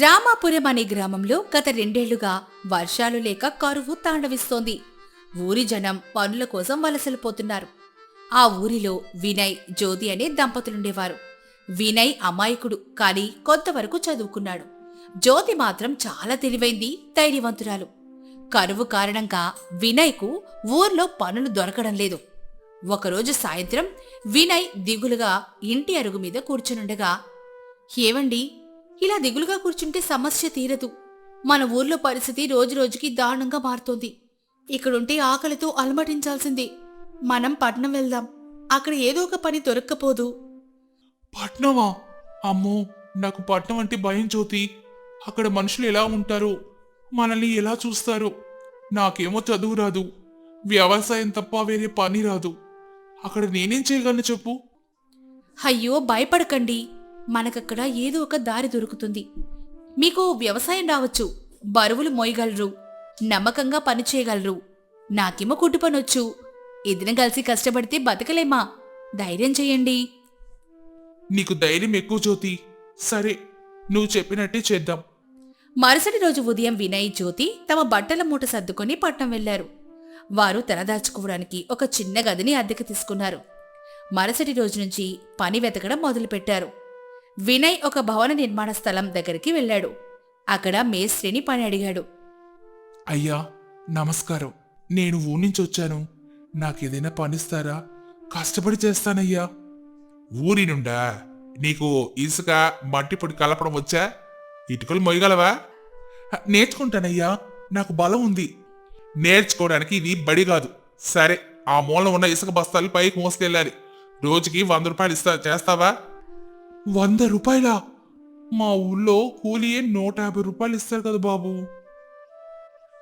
రామాపురం అనే గ్రామంలో గత రెండేళ్ళుగా వర్షాలు లేక కరువు తాండవిస్తోంది. ఊరి జనం పనుల కోసం వలసలు పోతున్నారు ఆ ఊరిలో వినయ్ జ్యోతి అనే దంపతులుండేవారు. వినయ్ అమాయకుడు కాని కొంతవరకు చదువుకున్నాడు. జ్యోతి మాత్రం చాలా తెలివైంది ధైర్యవంతురాలు. కరువు కారణంగా వినయ్కు ఊర్లో పనులు దొరకడం లేదు. ఒకరోజు సాయంత్రం వినయ్ దిగులుగా ఇంటి అరుగు మీద కూర్చునుండగా ఏవండి ఇలా దిగులుగా కూర్చుంటే సమస్య తీరదు. మన ఊర్లో పరిస్థితి రోజురోజుకి దారుణంగా మారుతోంది. ఇక్కడుంటే ఆకలితో అలమటించాల్సిందే. మనం పట్నం వెళ్దాం. అక్కడ ఏదో ఒక పని దొరక్కపోదు. పట్నమా? అమ్మో నాకు పట్నం అంటే భయం జ్యోతి. అక్కడ మనుషులు ఎలా ఉంటారు? మనల్ని ఎలా చూస్తారు? నాకేమో చదువు రాదు. వ్యవసాయం తప్ప వేరే పని రాదు. అక్కడ నేనేం చేయగలను చెప్పు? అయ్యో భయపడకండి. మనకక్కడ ఏదో ఒక దారి దొరుకుతుంది. మీకు వ్యవసాయం రావచ్చు. బరువులు మోయగలరు. నమ్మకంగా పని చేయగలరు. నాకేమో కుట్టు పనొచ్చు ఇద్దరం కలిసి కష్టపడితే బతకలేమా? ధైర్యం చేయండి. నీకు ధైర్యం ఎక్కువ జ్యోతి. సరే నువ్వు చెప్పినట్టే చేద్దాం. మరుసటి రోజు ఉదయం వినయ్ జ్యోతి తమ బట్టల మూట సర్దుకొని పట్నం వెళ్ళారు వారు తలదాచుకోవడానికి ఒక చిన్న గదిని అద్దెకు తీసుకున్నారు. మరుసటి రోజు నుంచి పని వెతకడం మొదలుపెట్టారు. వినయ్ ఒక భవన నిర్మాణ స్థలం దగ్గరికి వెళ్ళాడు. అక్కడ మేస్త్రిని పని అడిగాడు. అయ్యా నమస్కారం. నేను ఊరి నుంచి వచ్చాను. నాకేదైనా పనిస్తారా? కష్టపడి చేస్తానయ్యా. ఊరి నుండా? నీకు ఇసుక మట్టి పొడి కలపడం వచ్చా? ఇటుకలు మొయ్యగలవా? నేర్చుకుంటానయ్యా. నాకు బలం ఉంది. నేర్చుకోవడానికి ఇది బడి కాదు. సరే ఆ మూలం ఉన్న ఇసుక బస్తాలు పైకి మోసుకెళ్ళాలి. రోజుకి వంద రూపాయలు ఇస్తా చేస్తావా? వంద రూపాయలా? మా ఊళ్ళో కూలియే నూట యాభై రూపాయలు ఇస్తారు కదా బాబు.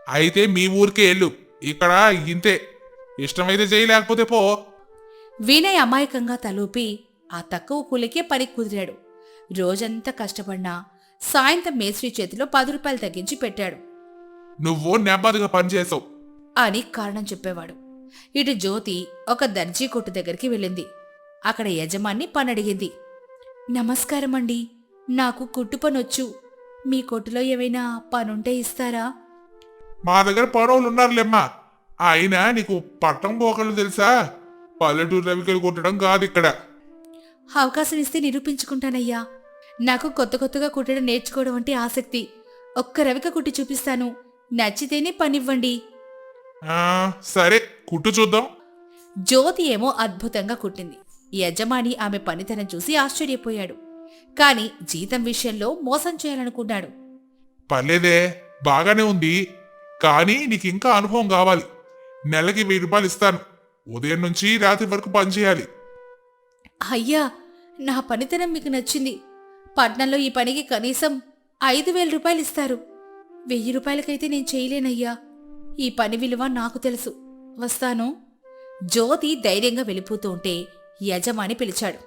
అయితే మీ ఊరికే వెళ్ళు. ఇక్కడ ఇంతే. ఇష్టమైతే చేయలేకపోతే పో. వినయ్ అమాయకంగా తలూపి ఆ తక్కువ కూలికే పని కుదిరాడు. రోజంతా కష్టపడినా సాయంత్రం మేస్త్రి చేతిలో పది రూపాయలు తగ్గించి పెట్టాడు. నువ్వు నెమ్మదిగా పనిచేసావు అని కారణం చెప్పేవాడు. ఇటు జ్యోతి ఒక దర్జీ కొట్టు దగ్గరికి వెళ్ళింది. అక్కడ యజమాన్ని పనడిగింది నమస్కారం అండి నాకు కుట్టు పనొచ్చు. మీ కొట్టులో ఏమైనా పనుంటే ఇస్తారా? మా దగ్గర పడవలు ఉన్నారులేమ్మా అయినా నీకు పట్టం పోకళ్ళు తెలుసా? పల్లెటూరు రవికలు కొట్టడం కాదు ఇక్కడ. అవకాశం ఇస్తే నిరూపించుకుంటానయ్యా. నాకు కొత్త కొత్తగా కుట్టడం నేర్చుకోవడం అంటే ఆసక్తి. ఒక్క రవిక కుట్టి చూపిస్తాను. నచ్చితేనే పనివ్వండి. ఆ సరే కుట్టు చూద్దాం. జ్యోతి ఏమో అద్భుతంగా కుట్టింది. యజమాని ఆమె పనితనం చూసి ఆశ్చర్యపోయాడు. కాని జీతం విషయంలో మోసం చేయాలనుకున్నాడు. పర్లేదే బాగానే ఉంది. కానీ నీకు ఇంకా అనుభవం కావాలి. నెలకి వెయ్యి రూపాయలు ఇస్తాను. ఉదయం నుంచి రాత్రి వరకు పనిచేయాలి అయ్యా నా పనితనం మీకు నచ్చింది. పట్నంలో ఈ పనికి కనీసం ఐదు వేల రూపాయలు ఇస్తారు. వెయ్యి రూపాయలకైతే నేను చేయలేనయ్యా. ఈ పని విలువ నాకు తెలుసు. వస్తాను. జ్యోతి ధైర్యంగా వెళ్ళిపోతూ ఉంటే యజమాని పిలిచాడు.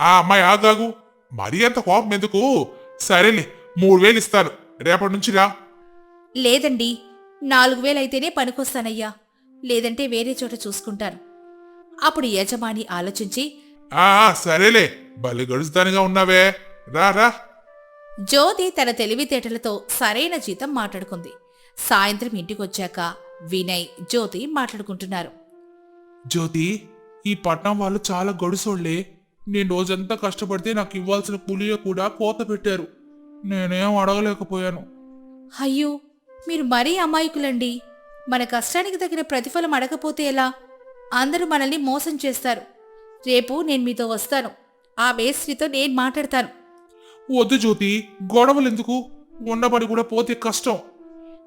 ఆ అమ్మాయి ఆగాగు మరీ అంత కోపం ఎందుకు? సరేలే మూడు వేలు ఇస్తాను. రేపటి నుంచి రా. లేదండి నాలుగు వేలైతేనే పనికొస్తానయ్యా. లేదంటే వేరే చోట చూసుకుంటాను. అప్పుడు యజమాని ఆలోచించి ఆ సరేలే బలి గడుస్తానుగా ఉన్నావే. రా రా. జ్యోతి తన తెలివితేటలతో సరైన జీతం మాట్లాడుకుంది. సాయంత్రం ఇంటికొచ్చాక వినయ్ జ్యోతి మాట్లాడుకుంటున్నారు. జ్యోతి ఈ పట్నం వాళ్ళు చాలా గడుసోళ్ళే నేను రోజంతా కష్టపడితే నాకు ఇవ్వాల్సిన కూలీలో కూడా కోత పెట్టారు. నేనేం అడగలేకపోయాను. అయ్యో మీరు మరీ అమాయకులండి. మన కష్టానికి తగిన ప్రతిఫలం అడగపోతే ఎలా? అందరూ మనల్ని మోసం చేస్తారు. రేపు నేను మీతో వస్తాను. ఆ మేస్త్రితో నేను మాట్లాడతాను. వద్దు జ్యోతి గొడవలు ఎందుకు ఉండబడి కూడా పోతే కష్టం.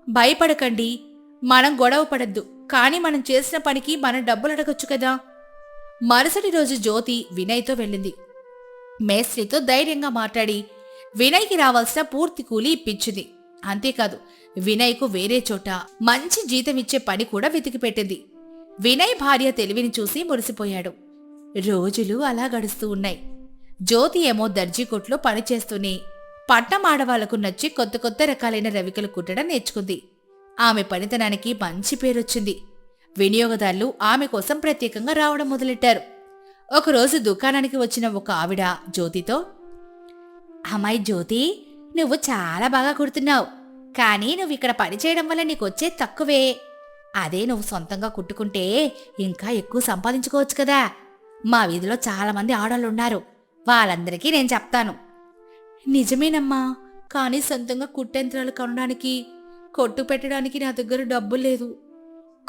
భయపడకండి. మనం గొడవ పడద్దు. కానీ మనం చేసిన పనికి మనం డబ్బులు అడగొచ్చు కదా? మరుసటి రోజు జ్యోతి వినయ్తో వెళ్ళింది. మేస్త్రితో ధైర్యంగా మాట్లాడి వినయ్కి రావాల్సిన పూర్తి కూలి ఇప్పించింది. అంతేకాదు వినయ్కు వేరే చోట మంచి జీతం ఇచ్చే పని కూడా వెతికి పెట్టింది. వినయ్ భార్య తెలివిని చూసి మురిసిపోయాడు. రోజులు అలా గడుస్తూ ఉన్నాయి. జ్యోతి ఏమో దర్జీ కొట్లో పనిచేస్తూనే పట్నం ఆడవాళ్ళకు నచ్చి కొత్త కొత్త రకాలైన రవికలు కుట్టడం నేర్చుకుంది. ఆమె పనితనానికి మంచి పేరొచ్చింది. వినియోగదారులు ఆమె కోసం ప్రత్యేకంగా రావడం మొదలెట్టారు. ఒకరోజు దుకాణానికి వచ్చిన ఒక ఆవిడ జ్యోతితో అమ్మాయి జ్యోతి నువ్వు చాలా బాగా కుడుతున్నావు. కానీ నువ్వు ఇక్కడ పని చేయడం వల్ల నీకు వచ్చే తక్కువే. అదే నువ్వు సొంతంగా కుట్టుకుంటే ఇంకా ఎక్కువ సంపాదించుకోవచ్చు కదా. మా వీధిలో చాలామంది ఆడవాళ్ళున్నారు ఆడవాళ్ళు ఉన్నారు వాళ్ళందరికీ నేను చెప్తాను. నిజమేనమ్మా కానీ సొంతంగా కుట్టెంత్రాలు కొనడానికి కొట్టు పెట్టడానికి నా దగ్గర డబ్బు లేదు.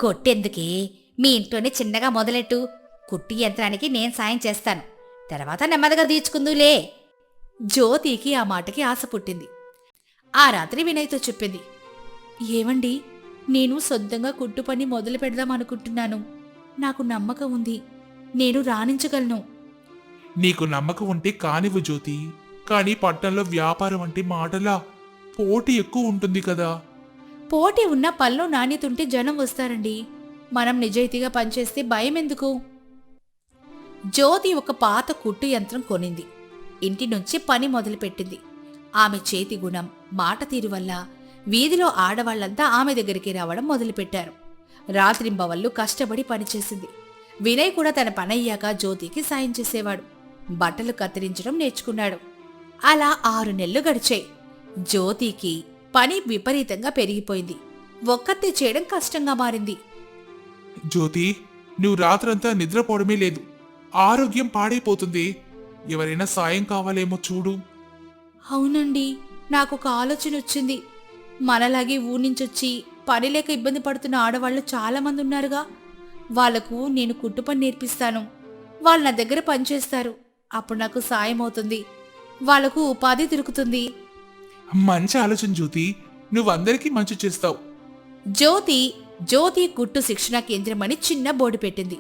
కొట్టెందుకే మీ ఇంట్లోనే చిన్నగా మొదలెట్టు. కుట్టి యంత్రానికి నేను సాయం చేస్తాను. తర్వాత నెమ్మదిగా తీర్చుకుందులే. జ్యోతికి ఆ మాటకి ఆశ పుట్టింది. ఆ రాత్రి వినయ్తో చెప్పింది. ఏమండి నేను సొంతంగా కుట్టు పని మొదలు పెడదాం అనుకుంటున్నాను. నాకు నమ్మకం ఉంది. నేను రాణించగలను. నీకు నమ్మకం ఉంటే కానివ్వు జ్యోతి. కానీ పట్టణంలో వ్యాపారం అంటే మాటలా పోటీ ఎక్కువ ఉంటుంది కదా. పోటీ ఉన్న పనిలో నాణ్యత ఉంటే జనం వస్తారండి. మనం నిజాయితీగా పనిచేస్తే భయం ఎందుకు జ్యోతి ఒక పాత కుట్టు యంత్రం కొనింది. ఇంటి నుంచి పని మొదలుపెట్టింది. ఆమె చేతి గుణం మాట తీరు వల్ల వీధిలో ఆడవాళ్ళంతా ఆమె దగ్గరికి రావడం మొదలుపెట్టారు. రాత్రింబవళ్ళు కష్టపడి పనిచేసింది. వినయ్ కూడా తన పనయ్యాక జ్యోతికి సాయం చేసేవాడు. బట్టలు కత్తిరించడం నేర్చుకున్నాడు. అలా ఆరు నెలలు గడిచాయి. జ్యోతికి పని విపరీతంగా పెరిగిపోయింది. ఒక్కతే చేయడం కష్టంగా మారింది. జ్యోతి నువ్వు రాత్రంతా నిద్రపోవడమే లేదు. ఆరోగ్యం పాడైపోతుంది. ఎవరైనా సాయం కావాలేమో చూడు. అవునండి నాకు ఒక ఆలోచన వచ్చింది. మనలాగే ఊరి నుంచి వచ్చి పని లేక ఇబ్బంది పడుతున్న ఆడవాళ్ళు చాలా మంది ఉన్నారుగా. వాళ్ళకు నేను కుట్టు పని నేర్పిస్తాను. వాళ్ళు నా దగ్గర పనిచేస్తారు అప్పుడు నాకు సాయం అవుతుంది. వాళ్ళకు ఉపాధి దొరుకుతుంది. మంచి ఆలోచన జ్యోతి నువ్వు అందరికీ మంచి చేస్తావు. జ్యోతి జ్యోతి కుట్టు శిక్షణ కేంద్రం అని చిన్న బోర్డు పెట్టింది.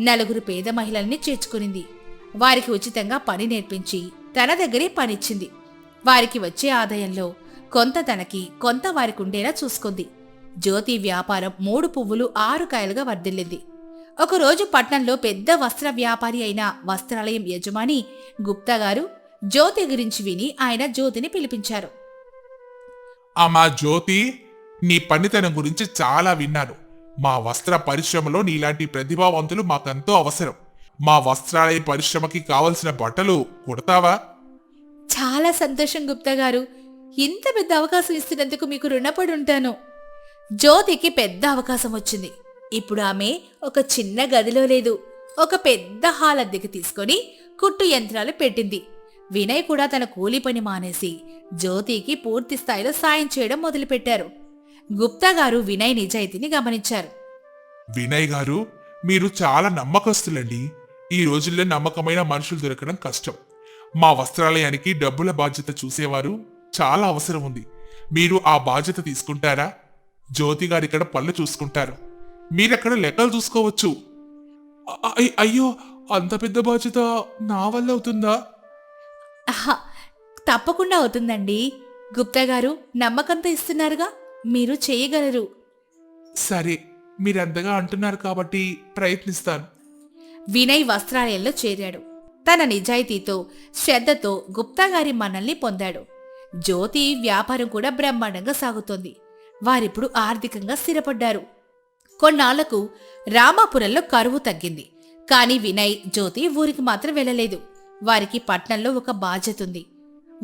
నలుగురు పేద మహిళల్ని చేర్చుకునింది. వారికి ఉచితంగా పని నేర్పించి తన దగ్గరే పనిచ్చింది. వారికి వచ్చే ఆదాయంలో కొంత తనకి కొంత వారికి ఉండేలా చూసుకుంది. జ్యోతి వ్యాపారం మూడు పువ్వులు ఆరు కాయలుగా వర్ధిల్లింది. ఒకరోజు పట్నంలో పెద్ద వస్త్ర వ్యాపారి అయిన వస్త్రాలయం యజమాని గుప్తా గారు జ్యోతి గురించి విని ఆయన జ్యోతిని పిలిపించారు. అమ్మా జ్యోతి నీ పనితనం గురించి చాలా విన్నాను. మా వస్త్ర పరిశ్రమలో నీలాంటి ప్రతిభావంతులు మాకెంతో అవసరం. మా వస్త్రాలయ పరిశ్రమకి కావలసిన బట్టలు కుడతావా? చాలా సంతోషం గుప్తా గారు. ఇంత పెద్ద అవకాశం ఇస్తున్నందుకు మీకు రుణపడి ఉంటాను. జ్యోతికి పెద్ద అవకాశం వచ్చింది. ఇప్పుడు ఆమె ఒక చిన్న గదిలో లేదు. ఒక పెద్ద హాల్ అద్దెకి తీసుకొని కుట్టు యంత్రాలు పెట్టింది. వినయ్ కూడా తన కూలి పని మానేసి జ్యోతికి పూర్తి స్థాయిలో సాయం చేయడం మొదలుపెట్టారు. గుప్తా గారు వినయ్ నిజాయితీని గమనించారు. వినయ్ గారు మీరు చాలా నమ్మకస్తులండి. ఈ రోజుల్లో నమ్మకమైన మనుషులు దొరకడం కష్టం. మా వస్త్రాలయానికి డబ్బుల బాధ్యత చూసేవారు చాలా అవసరం ఉంది. మీరు ఆ బాధ్యత తీసుకుంటారా? జ్యోతి గారు ఇక్కడ పళ్ళు చూసుకుంటారు. మీరక్కడ లెక్కలు చూసుకోవచ్చు. అయ్యో అంత పెద్ద బాధ్యత నా వల్ల అవుతుందా? తప్పకుండా అవుతుందండి. గుప్తా గారు నమ్మకంతో ఇస్తున్నారుగా మీరు చేయగలరు. సరే మీరంతగా అంటున్నారు కాబట్టి ప్రయత్నిస్తాను. వినయ్ వస్త్రాలయంలో చేరాడు. తన నిజాయితీతో శ్రద్ధతో గుప్తా గారి మన్నల్ని పొందాడు. జ్యోతి వ్యాపారం కూడా బ్రహ్మాండంగా సాగుతోంది. వారిప్పుడు ఆర్థికంగా స్థిరపడ్డారు. కొన్నాళ్ళకు రామాపురంలో కరువు తగ్గింది. కాని వినయ్ జ్యోతి ఊరికి మాత్రం వెళ్ళలేదు. వారికి పట్నంలో ఒక బాధ్యత ఉంది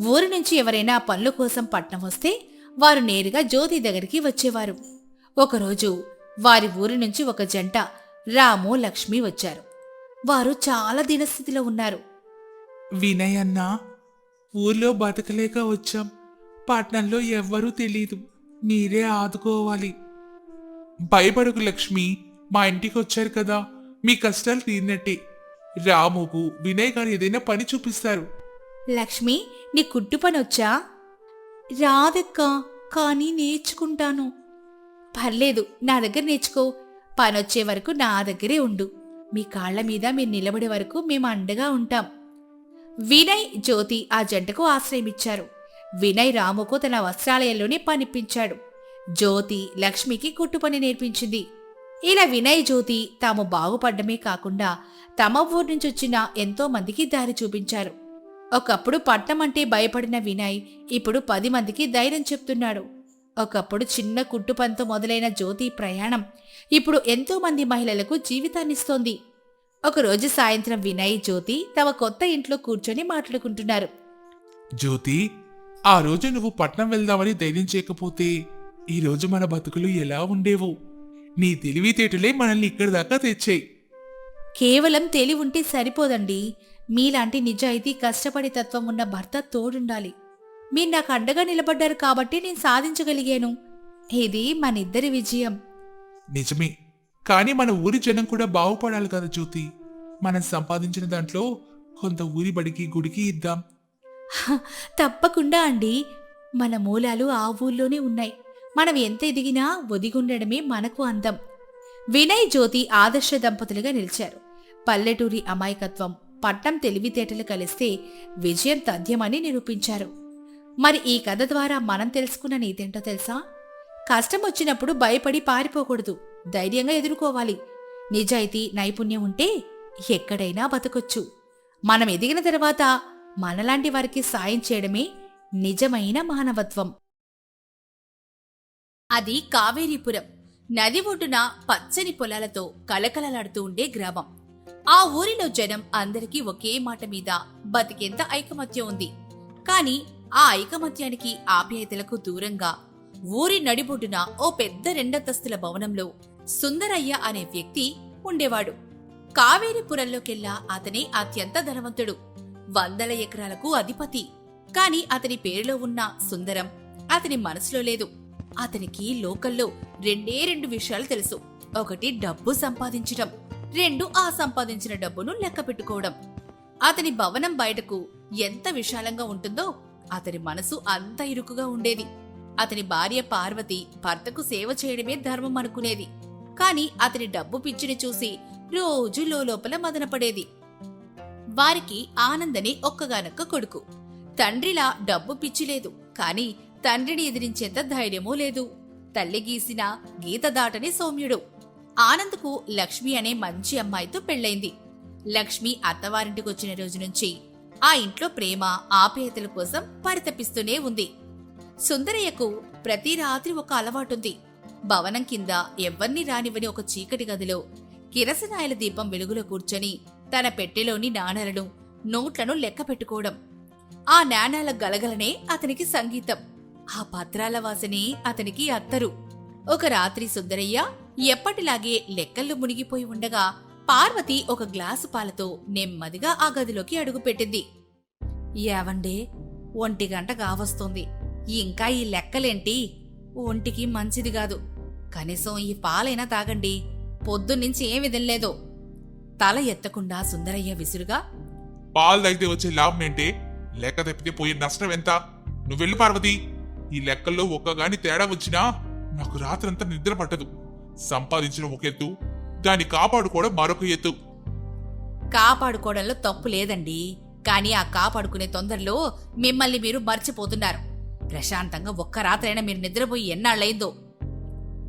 ఊరి నుంచి ఎవరైనా పనుల కోసం పట్నం వస్తే వారు నేరుగా జ్యోతి దగ్గరికి వచ్చేవారు. ఒకరోజు వారి ఊరి నుంచి ఒక జంట రాము లక్ష్మి వచ్చారు. వారు చాలా దీనస్థితిలో ఉన్నారు. వినయ్ అన్నా ఊర్లో బతకలేక వచ్చాం. పట్నంలో ఎవ్వరూ తెలీదు. మీరే ఆదుకోవాలి. భయపడకు లక్ష్మి. మా ఇంటికి వచ్చారు కదా. మీ కష్టాలు తీరినట్టే. రాముకు వినయ్ గారు ఏదైనా పని చూపిస్తారు. లక్ష్మి నీ కుట్టు పని వచ్చా రాదక్క కానీ నేర్చుకుంటాను. పర్లేదు నా దగ్గర నేర్చుకో. పని వచ్చే వరకు నా దగ్గరే ఉండు. మీ కాళ్ళ మీద మీరు నిలబడే వరకు మేము అండగా ఉంటాం. వినయ్ జ్యోతి ఆ జంటకు ఆశ్రయమిచ్చారు. వినయ్ రాముకు తన వస్త్రాలయంలోనే పనిపించాడు. జ్యోతి లక్ష్మికి కుట్టు పని నేర్పించింది. ఇలా వినయ్ జ్యోతి తాము బాగుపడ్డమే కాకుండా తమ ఊరు నుంచి వచ్చిన ఎంతో మందికి దారి చూపించారు. ఒకప్పుడు పట్నం అంటే భయపడిన వినయ్ ఇప్పుడు పది మందికి ధైర్యం చెప్తున్నాడు. ఒకప్పుడు చిన్న కుట్టుపంతో మొదలైన జ్యోతి ప్రయాణం ఇప్పుడు ఎంతో మంది మహిళలకు జీవితాన్నిస్తోంది ఒకరోజు సాయంత్రం వినయ్ జ్యోతి తమ కొత్త ఇంట్లో కూర్చొని మాట్లాడుకుంటున్నారు. జ్యోతి ఆ రోజు నువ్వు పట్నం వెళ్దామని ధైర్యం చేయకపోతే ఈ రోజు మన బతుకులు ఎలా ఉండేవు? నీ తెలివితేటలే మనల్ని ఇక్కడి దాకా తెచ్చాయి. కేవలం తెలివి ఉంటే సరిపోదండి. మీలాంటి నిజాయితీ కష్టపడే తత్వం ఉన్న భర్త తోడుండాలి. మీరు నాకు అండగా నిలబడ్డారు కాబట్టి నేను సాధించగలిగాను. ఇది మనిద్దరి విజయం. నిజమే. కానీ మన ఊరి జనం కూడా బాగుపడాలి కదా జ్యోతి. మనం సంపాదించిన దాంట్లో కొంత ఊరి బడికి గుడికి ఇద్దాం. తప్పకుండా అండి. మన మూలాలు ఆ ఊర్లోనే ఉన్నాయి. మనం ఎంత ఎదిగినా ఒదిగుండడమే మనకు అందం. వినయ్ జ్యోతి ఆదర్శ దంపతులుగా నిలిచారు. పల్లెటూరి అమాయకత్వం పట్టం తెలివితేటలు కలిస్తే విజయం తథ్యమని నిరూపించారు. మరి ఈ కథ ద్వారా మనం తెలుసుకున్న నీతేంటో తెలుసా? కష్టం వచ్చినప్పుడు భయపడి పారిపోకూడదు. ధైర్యంగా ఎదుర్కోవాలి. నిజాయితీ నైపుణ్యం ఉంటే ఎక్కడైనా బతకొచ్చు. మనం ఎదిగిన తర్వాత మనలాంటి వారికి సాయం చేయడమే నిజమైన మానవత్వం. అది కావేరీపురం. నది ఒడ్డున పచ్చని పొలాలతో కలకలలాడుతూ ఉండే గ్రామం. ఆ ఊరిలో జనం అందరికీ ఒకే మాట మీద బతికేంత ఐకమత్యం ఉంది. కాని ఆ ఐకమత్యానికి ఆప్యాయతలకు దూరంగా ఊరి నడిబొడ్డున ఓ పెద్ద రెండంతస్తుల భవనంలో సుందరయ్య అనే వ్యక్తి ఉండేవాడు. కావేరీపురంలోకెల్లా అతనే అత్యంత ధనవంతుడు. వందల ఎకరాలకు అధిపతి. కాని అతని పేరులో ఉన్న సుందరం అతని మనసులో లేదు. అతనికి లోకల్లో రెండే రెండు విషయాలు తెలుసు. ఒకటి డబ్బు సంపాదించడం రెండు ఆ సంపాదించిన డబ్బును లెక్క పెట్టుకోవడం. అతని భవనం బయటకు ఎంత విశాలంగా ఉంటుందో అతని మనసు అంత ఇరుకుగా ఉండేది. అతని భార్య పార్వతి భర్తకు సేవ చేయడమే ధర్మం అనుకునేది. కాని అతని డబ్బు పిచ్చిని చూసి రోజు లోపల మదనపడేది. వారికి ఆనందని ఒక్కగానొక్క కొడుకు. తండ్రిలా డబ్బు పిచ్చి లేదు. కాని తండ్రిని ఎదిరించేంత ధైర్యమూ లేదు. తల్లి గీసిన గీత దాటని సౌమ్యుడు. ఆనంద్కు లక్ష్మి అనే మంచి అమ్మాయితో పెళ్ళైంది. లక్ష్మి అత్తవారింటికొచ్చిన రోజు నుంచి ఆ ఇంట్లో ప్రేమ ఆప్యాయతల కోసం పరితపిస్తూనే ఉంది. సుందరయ్యకు ప్రతి రాత్రి ఒక అలవాటుంది. భవనం కింద ఎవ్వర్ని రానివ్వని ఒక చీకటి గదిలో కిరసనాయల దీపం వెలుగులో కూర్చొని తన పెట్టెలోని నాణాలను నోట్లను లెక్క పెట్టుకోవడం. ఆ నాణాల గలగలనే అతనికి సంగీతం. ఆ పత్రాల వాసనే అతనికి అత్తరు. ఒక రాత్రి సుందరయ్య ఎప్పటిలాగే లెక్కల్లో మునిగిపోయి ఉండగా పార్వతి ఒక గ్లాసు పాలతో నెమ్మదిగా ఆ గదిలోకి అడుగుపెట్టింది ఏవండే ఒంటి గంట కావస్తుంది. ఇంకా ఈ లెక్కలేంటి? ఒంటికి మంచిది కాదు. కనీసం ఈ పాలైనా తాగండి. పొద్దున్నుంచి ఏమి తినలేదు తల ఎత్తకుండా సుందరయ్య విసురుగా పాలు తాగితే వచ్చే లాభం ఏంటి? లెక్క తప్పితే పోయే నష్టం ఎంత? నువ్వు వెళ్ళి పార్వతి. ఈ లెక్కల్లో ఒక్కగాని తేడా వచ్చినా నాకు రాత్రంతా నిద్ర పట్టదు. సంపాదించడం ఒక ఎత్తు దాన్ని కాపాడుకోవడం మరొక ఎత్తు. కాపాడుకోవడంలో తప్పు లేదండి. కానీ ఆ కాపాడుకునే తొందరలో మిమ్మల్ని మీరు మర్చిపోతున్నారు. ప్రశాంతంగా ఒక్క రాత్రైనా మీరు నిద్రపోయి ఎన్నాళ్ళైందో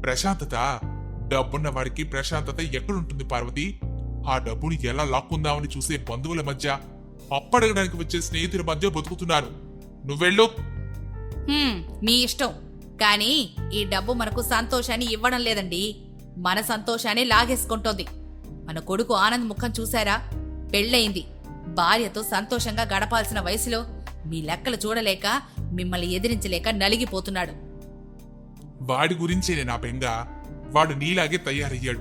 ప్రశాంతత? డబ్బున్న వాడికి ప్రశాంతత ఎక్కడుంటుంది పార్వతి? ఆ డబ్బుని ఎలా లాక్కుందామని చూసే బంధువుల మధ్య అప్పడగడానికి వచ్చే స్నేహితుల మధ్య బతుకుతున్నారు. నువ్వెళ్ళు. మీ ఇష్టం. కానీ ఈ డబ్బు మనకు సంతోషాన్ని ఇవ్వడం లేదండి. మన సంతోషాన్ని లాగేసుకుంటోంది. మన కొడుకు ఆనంద్ ముఖం చూశారా? పెళ్ళయింది. భార్యతో సంతోషంగా గడపాల్సిన వయసులో మీ లెక్కలు చూడలేక మిమ్మల్ని ఎదిరించలేక నలిగిపోతున్నాడు. వాడి గురించే నేను బెంగ. వాడు నీలాగే తయారయ్యాడు.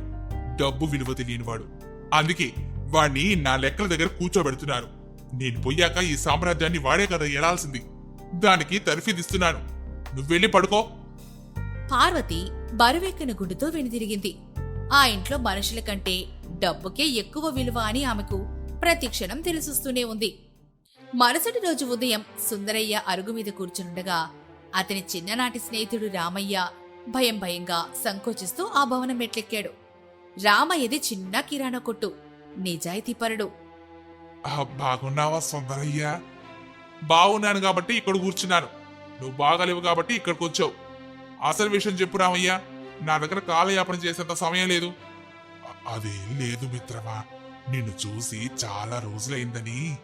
డబ్బు విలువ తెలియనివాడు. అందుకే వాణ్ణి నా లెక్కల దగ్గర కూర్చోబెడుతున్నాను నేను పోయాక ఈ సామ్రాజ్యాన్ని వాడే కదా ఎడాల్సింది దానికి తర్ఫీదిస్తున్నాను. నువ్వెళ్ళి పడుకో. పార్వతి బరువెక్కిన గుడ్డుతో వెనుదిరిగింది. ఆ ఇంట్లో మనుషుల కంటే డబ్బుకే ఎక్కువ విలువ అని ఆమెకు ప్రతిక్షణం తెలుసుస్తూనే ఉంది. మరుసటి రోజు ఉదయం సుందరయ్య అరుగు మీద కూర్చునుండగా అతని చిన్ననాటి స్నేహితుడు రామయ్య భయం భయంగా సంకోచిస్తూ ఆ భవనం మెట్లెక్కాడు. రామయ్యది చిన్న కిరాణా కొట్టు నిజాయితీపరుడు. బాగున్నావా సుందరయ్య? బాగున్నాను కాబట్టి ఇక్కడ కూర్చున్నాను. నువ్వు బాగాలేవు కాబట్టి ఇక్కడికి వచ్చావు. అసలు విషయం చెప్పు రామయ్య. నా దగ్గర కాలయాపన చేసేంత సమయం లేదు. అదేం లేదు మిత్రమా. నిన్ను చూసి చాలా రోజులైందని.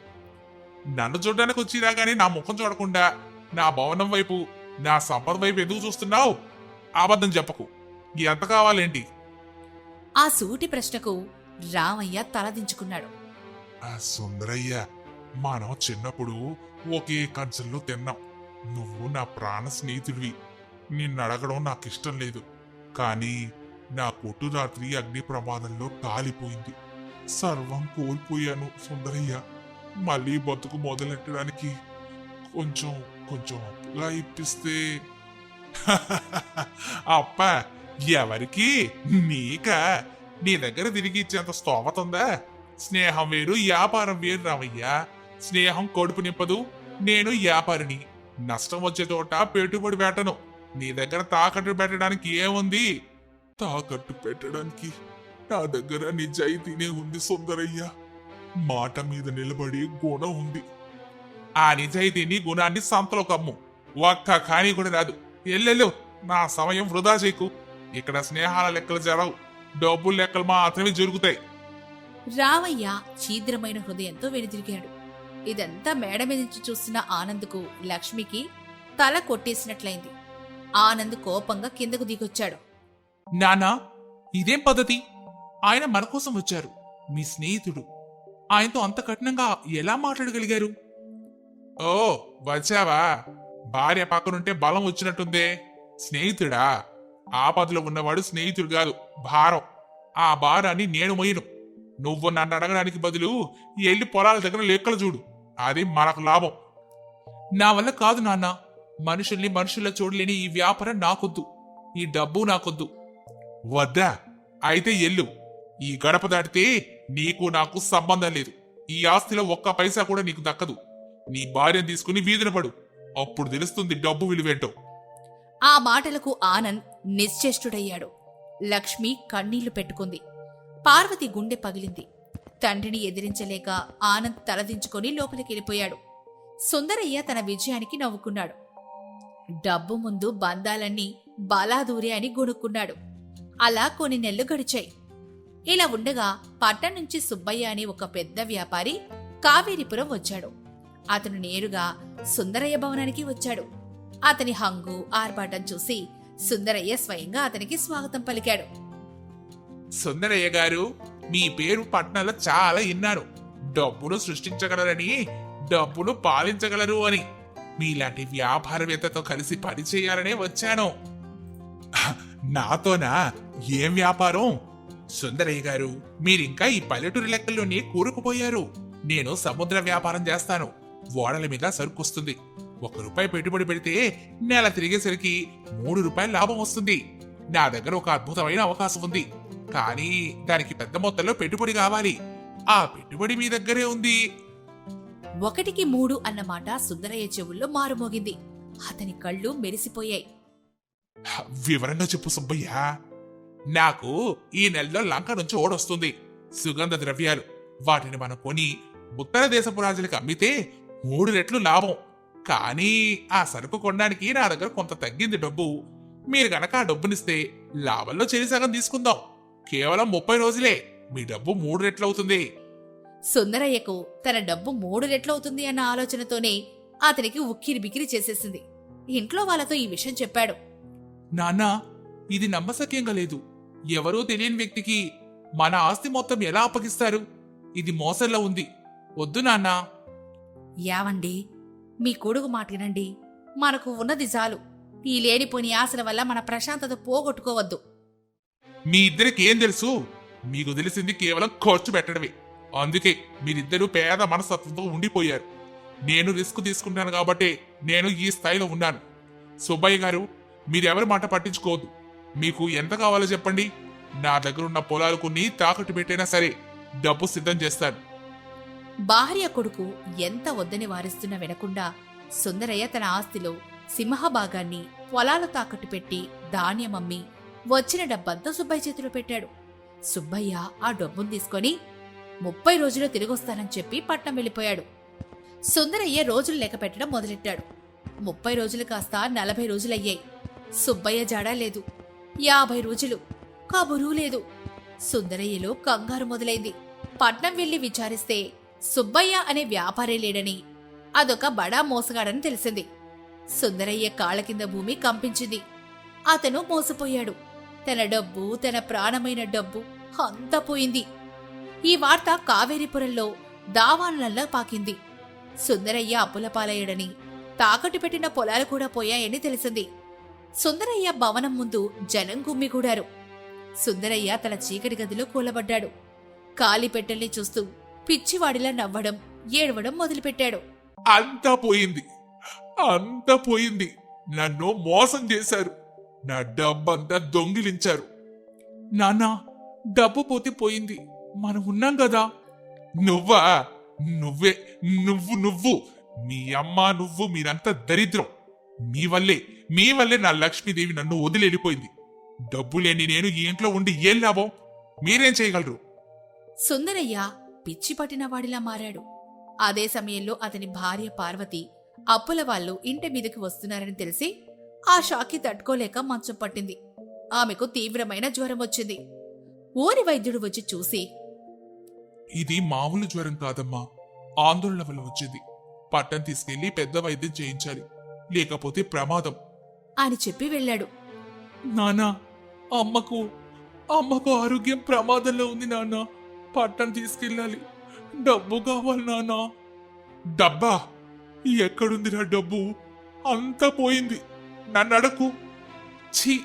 నన్ను చూడడానికి వచ్చినా గానీ నా ముఖం చూడకుండా నా భవనం వైపు నా సంపద వైపు ఎందుకు చూస్తున్నావు? అబద్ధం చెప్పకు. ఎంత కావాలేంటి? ఆ సూటి ప్రశ్నకు రామయ్య తలదించుకున్నాడు. ఆ సుందరయ్య మనం చిన్నప్పుడు ఒకే కంచెల్లో తిన్నాం. నువ్వు నా ప్రాణ స్నేహితుడివి. నిన్నడగడం నాకు ఇష్టం లేదు. కానీ నా కొట్టు రాత్రి అగ్ని ప్రమాదంలో కాలిపోయింది. సర్వం కోల్పోయాను సుందరయ్య. మళ్ళీ బతుకు మొదలెట్టడానికి కొంచెం కొంచెం అప్పుగా ఇప్పిస్తే. అప్ప ఎవరికి? నీకా? నీ దగ్గర తిరిగి ఇచ్చేంత స్తోమత ఉందా స్నేహం వేరు వ్యాపారం వేరు రామయ్యా స్నేహం కడుపు నింపదు. నేను వ్యాపారిని. నష్టం వచ్చే చోట పెట్టుబడి పెట్టను. నీ దగ్గర తాకట్టు పెట్టడానికి ఏముంది? తాకట్టు పెట్టడానికి నా దగ్గర నిజాయితీనే ఉంది సుందరయ్య. మాట మీద నిలబడి గుణం ఉంది. ఆ నిజాయితీని గుణాన్ని సంతలో కమ్ము. ఒక్క కాని కూడా రాదు. ఎల్లెళ్ళు నా సమయం వృధా చేయకు. ఇక్కడ స్నేహాల లెక్కలు జరవు డబ్బు లెక్కలు మాత్రమే జరుగుతాయి. రావయ్య ఛీద్రమైన హృదయంతో వెనుదిరిగాడు ఇదంతా మేడ మీద నుంచి చూస్తున్న ఆనంద్కు లక్ష్మికి తల కొట్టేసినట్లయింది. ఆనంద్ కోపంగా కిందకు దిగొచ్చాడు. నానా ఇదేం పద్ధతి? ఆయన మన కోసం వచ్చారు. మీ స్నేహితుడు. ఆయనతో అంత కఠినంగా ఎలా మాట్లాడగలిగారు? ఓ వచ్చావా? భార్య పక్కనుంటే బలం వచ్చినట్టుందే. స్నేహితుడా? ఆపదలో ఉన్నవాడు స్నేహితుడు కాదు భారం. ఆ భారాన్ని నేను మొయ్యను. నువ్వు నన్ను అడగడానికి బదులు ఎల్లి పొలాల దగ్గర లెక్కలు చూడు. అది మనకు లాభం. నా వల్ల కాదు నాన్న. మనుషుల్ని మనుషుల్లో చూడలేని ఈ వ్యాపారం నాకొద్దు. ఈ డబ్బు నాకొద్దు. వద్దా? అయితే ఎల్లు. ఈ గడప దాటితే నీకు నాకు సంబంధం లేదు. ఈ ఆస్తిలో ఒక్క పైసా కూడా నీకు దక్కదు. నీ భార్యను తీసుకుని వీధిన పడు. అప్పుడు తెలుస్తుంది డబ్బు విలువేంటో. ఆ మాటలకు ఆనంద్ నిశ్చేష్టుడయ్యాడు. లక్ష్మి కన్నీళ్ళు పెట్టుకుంది. పార్వతి గుండె పగిలింది. తండ్రిని ఎదిరించలేక ఆనంద్ తలదించుకొని లోపలికెళ్ళిపోయాడు సుందరయ్య తన విజయానికి నవ్వుకున్నాడు. డబ్బు ముందు బంధాలన్నీ బాలాదూరే అని గొనుక్కున్నాడు అలా కొన్ని నెలలు గడిచాయి. ఇలా ఉండగా పట్టణం నుంచి సుబ్బయ్య అనే ఒక పెద్ద వ్యాపారి కావేరిపురం వచ్చాడు. అతను నేరుగా సుందరయ్య భవనానికి వచ్చాడు. అతని హంగు ఆర్భాటం చూసి సుందరయ్య స్వయంగా అతనికి స్వాగతం పలికాడు. సుందరయ్య గారు మీ పేరు పట్నంలో చాలా విన్నాను డబ్బును సృష్టించగలరని డబ్బును పాలించగలరు అని. మీలాంటి వ్యాపారవేత్తతో కలిసి పనిచేయాలనే వచ్చాను. నాతోనా? ఏం వ్యాపారం? సుందరయ్య గారు మీరింకా ఈ పల్లెటూరు లెక్కల్లోనే కూరుకుపోయారు. నేను సముద్ర వ్యాపారం చేస్తాను. ఓడల మీద సరుకొస్తుంది. ఒక రూపాయి పెట్టుబడి పెడితే నెల తిరిగేసరికి మూడు రూపాయల లాభం వస్తుంది. నా దగ్గర ఒక అద్భుతమైన అవకాశం ఉంది. కానీ దానికి పెద్ద మొత్తంలో పెట్టుబడి కావాలి. ఆ పెట్టుబడి మీ దగ్గరే ఉంది. ఒకటికి మూడు అన్నమాట సుందరయ్య చెవుల్లో మారుమోగింది. అతని కళ్ళు మెరిసిపోయాయి. వివరంగా చెప్పు సుబ్బయ్య. నాకు ఈ నెలలో లంక నుంచి ఓడొస్తుంది సుగంధ ద్రవ్యాలు వాటిని మనం కొని ఉత్తర దేశపు రాజులకు అమ్మితే మూడు రెట్లు లాభం. కానీ ఆ సరుకు కొనడానికి నా దగ్గర కొంత తగ్గింది డబ్బు. మీరు గనక ఆ డబ్బునిస్తే లాభంలో చెరి సగం తీసుకుందాం. కేవలం ముప్పై రోజులే. మీ డబ్బు మూడు రెట్లు అవుతుంది. సుందరయ్యకు తన డబ్బు మూడు రెట్లవుతుంది అన్న ఆలోచనతోనే అతనికి ఉక్కిరి బిక్కిరి చేసేసింది. ఇంట్లో వాళ్ళతో ఈ విషయం చెప్పాడు. నాన్నా ఇది నమ్మశక్యంగా లేదు. ఎవరో తెలియని వ్యక్తికి మన ఆస్తి మొత్తం ఎలా అప్పగిస్తారు? ఇది మోసంలో ఉంది. వద్దు నాన్నా. యావండి మీ కొడుకు మాట వినండి. మనకు ఉన్నది చాలు. ఈ లేనిపోని ఆశల వల్ల మన ప్రశాంతత పోగొట్టుకోవద్దు. మీ ఇద్దరికి ఏం తెలుసు? మీకు తెలిసింది కేవలం ఖర్చు పెట్టడమే. అందుకే మీరిద్దరూ పేద మనస్తత్వంతో ఉండిపోయారు. నేను రిస్క్ తీసుకుంటాను కాబట్టి నేను ఈ స్థాయిలో ఉన్నాను. సుబ్బయ్య గారు మీరెవరి మాట పట్టించుకోవద్దు. మీకు ఎంత కావాలో చెప్పండి. నా దగ్గర ఉన్న పొలాలు కొన్ని తాకట్టు పెట్టైనా సరే డబ్బు సిద్ధం చేస్తాను. భార్య కొడుకు ఎంత వద్దని వారిస్తున్నా వినకుండా సుందరయ్య తన ఆస్తిలో సింహభాగాన్ని పొలాలు తాకట్టు పెట్టి ధాన్యం అమ్మి వచ్చిన డబ్బంతా సుబ్బయ్య చేతిలో పెట్టాడు. సుబ్బయ్య ఆ డబ్బును తీసుకొని ముప్పై రోజుల్లో తిరిగొస్తానని చెప్పి పట్నం వెళ్ళిపోయాడు. సుందరయ్య రోజులు లెక్క పెట్టడం మొదలెట్టాడు. ముప్పై రోజులు కాస్త నలభై రోజులయ్యాయి. సుబ్బయ్య జాడా లేదు. యాభై రోజులు. కబురు లేదు. సుందరయ్యలో కంగారు మొదలైంది. పట్నం వెళ్ళి విచారిస్తే సుబ్బయ్య అనే వ్యాపారి లేడని అదొక బడా మోసగాడని తెలిసింది. సుందరయ్య కాళ్ళ కింద భూమి కంపించింది. అతను మోసపోయాడు. తన డబ్బు తన ప్రాణమైన డబ్బు అంతా పోయింది. ఈ వార్త కావేరీపురంలో దావాన్లల్లా పాకింది. సుందరయ్య అప్పులపాలయ్యడని తాకట్టు పెట్టిన పొలాలు కూడా పోయాయని తెలిసింది. సుందరయ్య భవనం ముందు జనం గుమ్మిగూడారు. సుందరయ్య తన చీకటి గదిలో కూలబడ్డాడు. కాలి పెట్టెల్ని చూస్తూ పిచ్చివాడిలా నవ్వడం ఏడవడం మొదలుపెట్టాడు. అంతా పోయింది. అంతా పోయింది. నన్ను మోసం చేశారు. నా డబ్బంతా దొంగిలించారు. నాన్నా డబ్బు పోతే పోయింది. మనం ఉన్నాం కదా. నువ్వా? నువ్వే నువ్వు నువ్వు. మీ అమ్మ నువ్వు మీరంతా దరిద్రం. మీ వల్లే మీ వల్లే నా లక్ష్మీదేవి నన్ను వదిలి వెళ్ళిపోయింది డబ్బు లేని నేను ఈ ఇంట్లో ఉండి ఏం లాభం? మీరేం చేయగలరు? సుందరయ్య పిచ్చి పట్టిన వాడిలా మారాడు. అదే సమయంలో అతని భార్య పార్వతి అప్పుల వాళ్ళు ఇంటి మీదకి వస్తున్నారని తెలిసి ఆ షాక్కి తట్టుకోలేక మంచం పట్టింది. ఆమెకు తీవ్రమైన జ్వరం వచ్చింది. ఊరి వైద్యుడు వచ్చి చూసి ఇది మామూలు జ్వరం కాదమ్మా. ఆందోళన వల్ల వచ్చింది. పట్టం తీసుకెళ్ళి పెద్ద వైద్యం చేయించాలి. లేకపోతే ప్రమాదం. అని చెప్పి వెళ్ళాడు. నానా అమ్మకు అమ్మకు ఆరోగ్యం ప్రమాదంలో ఉంది నాన్న పట్టం తీసుకెళ్ళాలి. డబ్బు కావాలి నానా. డబ్బా ఎక్కడుందిరా డబ్బు? అంతా పోయింది. నన్ను అడకు ఛీ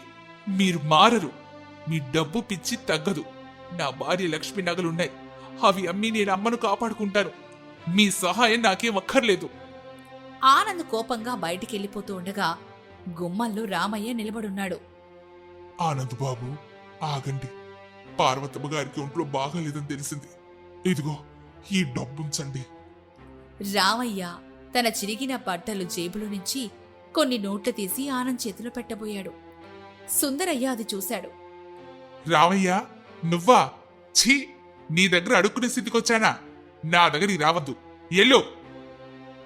మీరు మారరు. మీ డబ్బు పిచ్చి తగ్గదు. నా భార్య లక్ష్మి నగలున్నాయి. అవి అమ్మి నేను అమ్మను కాపాడుకుంటాను. మీ సహాయం నాకేం అక్కర్లేదు. ఆనంద్ కోపంగా బయటికెళ్ళిపోతూ ఉండగా గుమ్మంలో రామయ్య నిలబడున్నాడు. ఆనంద్ బాబు ఆగండి. పార్వతమ్మ గారికి ఒంట్లో బాగాలేదని తెలిసింది. ఇదిగో ఈ డబ్బుంచండి. రామయ్య తన చిరిగిన బట్టలు జేబులో నుంచి కొన్ని నోట్లు తీసి ఆనంద్ చేతిలో పెట్టబోయాడు. సుందరయ్య అది చూశాడు. రామయ్య నువ్వా? ఛీ! నీ దగ్గర అడుక్కునే స్థితికొచ్చానా? నా దగ్గరికి రావద్దు. ఎల్లో!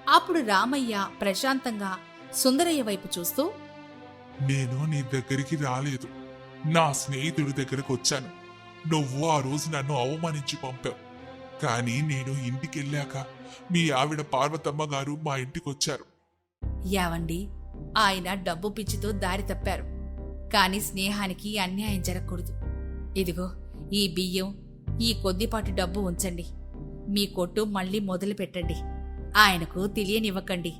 అప్పుడు రామయ్య ప్రశాంతంగా సుందరయ్య వైపు చూస్తూ నేను నీ దగ్గరికి రాలేదు. నా స్నేహితుడి దగ్గరకు వచ్చాను నువ్వు ఆ రోజు నన్ను అవమానించి పంపావు. కానీ నేను ఇంటికెళ్ళాక మీ ఆవిడ పార్వతమ్మ గారు మా ఇంటికొచ్చారు. యావండి ఆయన డబ్బు పిచ్చితో దారి తప్పారు. కాని స్నేహానికి అన్యాయం జరగకూడదు. ఇదిగో ఈ బియ్యం ఈ కొద్దిపాటి డబ్బు ఉంచండి. మీ కొట్టు మళ్ళీ మొదలు పెట్టండి. ఆయనకు తెలియనివ్వకండి.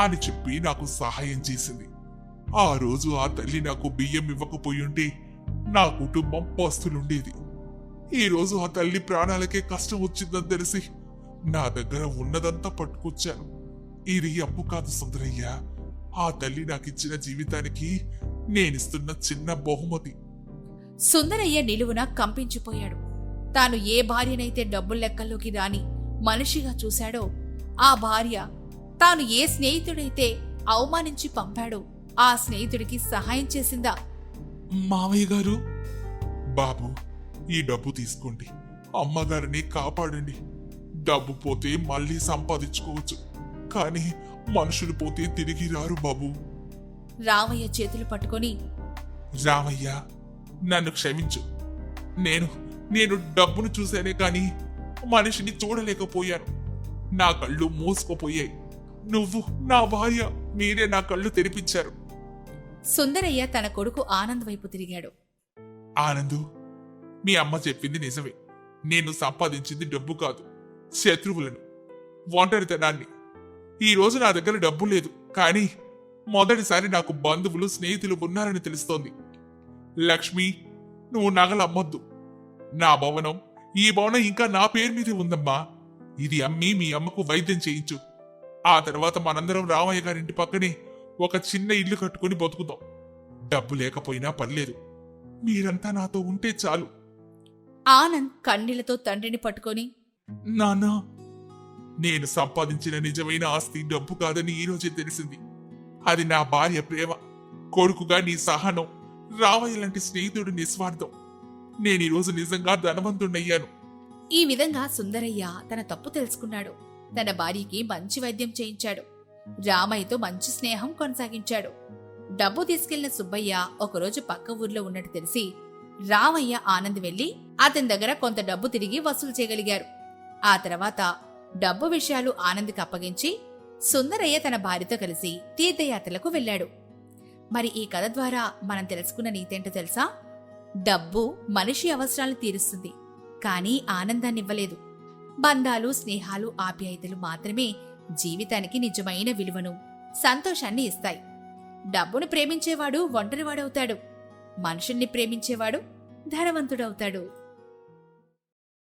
అని చెప్పి నాకు సహాయం చేసింది. ఆ రోజు ఆ తల్లి నాకు బియ్యం ఇవ్వకపోయుంటే నా కుటుంబం పస్తులుండేది. ఈ రోజు ఆ తల్లి ప్రాణాలకే కష్టం వచ్చిందని తెలిసి నా దగ్గర ఉన్నదంతా పట్టుకొచ్చాను. ఇది అప్పు కాదు సుందరయ్య. ఆ తల్లి నాకిచ్చిన జీవితానికి నేనిస్తున్న చిన్న బహుమతి. సుందరయ్య నిలువున కంపించిపోయాడు. తాను ఏ భార్యనైతే డబ్బుల లెక్కల్లోకి రాని మనిషిగా చూశాడో ఆ భార్య తాను ఏ స్నేహితుడైతే అవమానించి పంపాడో ఆ స్నేహితుడికి సహాయం చేసిందా? మావయ్య గారు బాబు ఈ డబ్బు తీసుకోండి. అమ్మగారిని కాపాడండి. డబ్బు పోతే మళ్ళీ సంపాదించుకోవచ్చు. కానీ మనుషులు పోతే తిరిగి రారు బాబు. రామయ్య చేతులు పట్టుకొని రామయ్య నన్ను క్షమించు. నేను నేను డబ్బును చూశానే కానీ మనిషిని చూడలేకపోయాను. నా కళ్ళు మూసుకుపోయాయి. నువ్వు నా భార్య మీరే నా కళ్ళు తెరిపించారు. సుందరయ్య తన కొడుకు ఆనంద్ వైపు తిరిగాడు. ఆనందు మీ అమ్మ చెప్పింది నిజమే. నేను సంపాదించింది డబ్బు కాదు శత్రువులను ఒంటరితనాన్ని. ఈ రోజు నా దగ్గర డబ్బు లేదు కానీ మొదటిసారి నాకు బంధువులు స్నేహితులు ఉన్నారని తెలుస్తోంది. లక్ష్మి నువ్వు నగలు అమ్మొద్దు నా భవనం ఈ భవనం ఇంకా నా పేరు మీదే ఉందమ్మా. ఇది అమ్మి మీ అమ్మకు వైద్యం చేయించు. ఆ తర్వాత మనందరం రామయ్య గారింటి పక్కనే ఒక చిన్న ఇల్లు కట్టుకుని బతుకుతాం. డబ్బు లేకపోయినా పర్లేదు. మీరంతా నాతో ఉంటే చాలు. ఆనంద్ కన్నీళ్ళతో తండ్రిని పట్టుకొని నాన్నా నేను సంపాదించిన నిజమైన ఆస్తి డబ్బు కాదని ఈ రోజే తెలిసింది. అది నా భార్య ప్రేమ కొడుకుగా నీ సహనం రావయ్య లాంటి స్నేహితుడు నిస్వార్థం. నేను ఈరోజు నిజంగా ధనవంతుణ్ణయ్యాను. ఈ విధంగా సుందరయ్య తన తప్పు తెలుసుకున్నాడు. తన భార్యకి మంచి వైద్యం చేయించాడు. రామయ్యతో మంచి స్నేహం కొనసాగించాడు. డబ్బు తీసుకెళ్ళిన సుబ్బయ్య ఒకరోజు పక్క ఊర్లో ఉన్నట్టు తెలిసి రామయ్య ఆనంద్ వెళ్ళి అతని దగ్గర కొంత డబ్బు తిరిగి వసూలు చేయగలిగారు. ఆ తర్వాత డబ్బు విషయాలు ఆనంద్కి అప్పగించి సుందరయ్య తన భార్యతో కలిసి తీర్థయాత్రలకు వెళ్ళాడు. మరి ఈ కథ ద్వారా మనం తెలుసుకున్న నీతేంటో తెలుసా? డబ్బు మనిషి అవసరాలు తీరుస్తుంది. కానీ ఆనందాన్నివ్వలేదు బంధాలు స్నేహాలు ఆప్యాయతలు మాత్రమే జీవితానికి నిజమైన విలువను సంతోషాన్ని ఇస్తాయి. డబ్బును ప్రేమించేవాడు ఒంటరివాడవుతాడు. మనుషుల్ని ప్రేమించేవాడు ధనవంతుడవుతాడు.